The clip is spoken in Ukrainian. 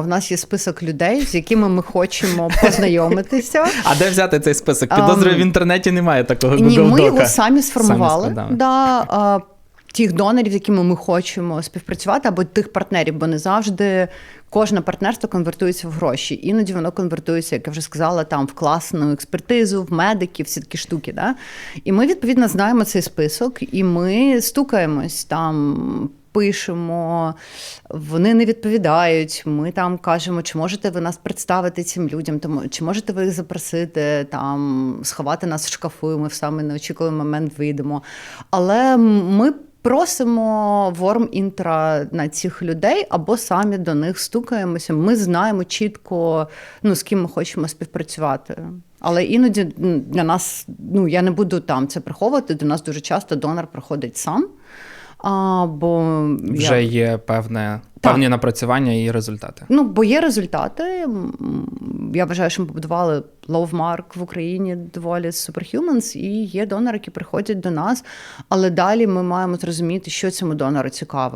В нас є список людей, з якими ми хочемо познайомитися. А де взяти цей список? Підозрюю, в інтернеті немає такого Google Ні, ми його самі сформували. да, тих донорів, з якими ми хочемо співпрацювати, або тих партнерів, бо не завжди кожне партнерство конвертується в гроші. Іноді воно конвертується, як я вже сказала, там в класну експертизу, в медиків, всі такі штуки. Да? І ми відповідно знаємо цей список, і ми стукаємось там. Пишемо, вони не відповідають. Ми там кажемо, чи можете ви нас представити цим людям, тому чи можете ви їх запросити там, сховати нас в шкафу, ми в самий неочікуваний момент вийдемо. Але ми просимо ворм інтра на цих людей або самі до них стукаємося. Ми знаємо чітко, ну з ким ми хочемо співпрацювати. Але іноді для нас, ну я не буду там це приховувати. До нас дуже часто донор приходить сам. А, бо Вже я... є певне, Так. певні напрацювання і результати. Ну, бо є результати. Я вважаю, що ми побудували ловмарк в Україні доволі з Superhumans, і є донори, які приходять до нас. Але далі ми маємо зрозуміти, що цьому донору цікаво.